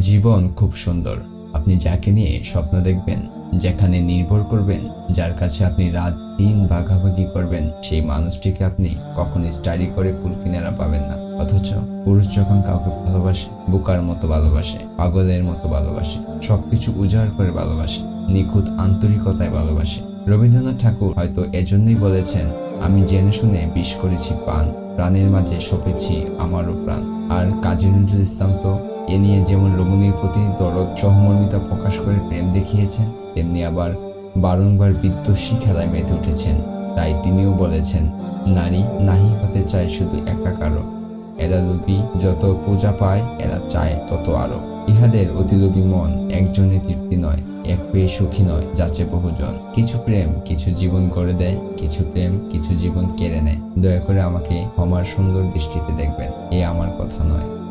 জীবন খুব সুন্দর। আপনি যাকে নিয়ে স্বপ্ন দেখবেন, যেখানে নির্ভর করবেন, যার কাছে আপনি রাত দিন ভাগাভাগি করবেন, সেই মানুষটিকে আপনি কখনো স্টাডি করে কুল কিনারা পাবেন না। অথচ পুরুষ যখন কাউকে ভালোবাসে, বোকার মতো ভালোবাসে, পাগলের মতো ভালোবাসে, সবকিছু উজাড় করে ভালোবাসে, নিখুঁত আন্তরিকতায় ভালোবাসে, রবীন্দ্রনাথ ঠাকুর হয়তো এজন্যই বলেছেন, আমি জেনে শুনে বিষ করেছি পান, প্রাণের মাঝে সপেছি আমারও প্রাণ। আর কাজী নজরুল ইসলাম তো এ নিয়ে যেমন রমণীর প্রতি দরদ সহমর্মিতা প্রকাশ করে প্রেম দেখিয়েছেন, তেমনি আবার বারংবার বিদ্বেষী খেলায় মেতে উঠেছেন। তাই তিনিও বলেছেন, নারী নাহি হতে চায় শুধু একা কারও। এরা লোভী যত পূজা পায়, এরা চায় তত আরও। ইহাদের অতিলোভী মন একজনের তৃপ্তি নয়, এক পেয়ে সুখী নয় যাচ্ছে বহুজন। কিছু প্রেম কিছু জীবন গড়ে দেয়, কিছু প্রেম কিছু জীবন কেড়ে নেয়। দয়া করে আমাকে ক্ষমার সুন্দর দৃষ্টিতে দেখবেন, এ আমার কথা নয়।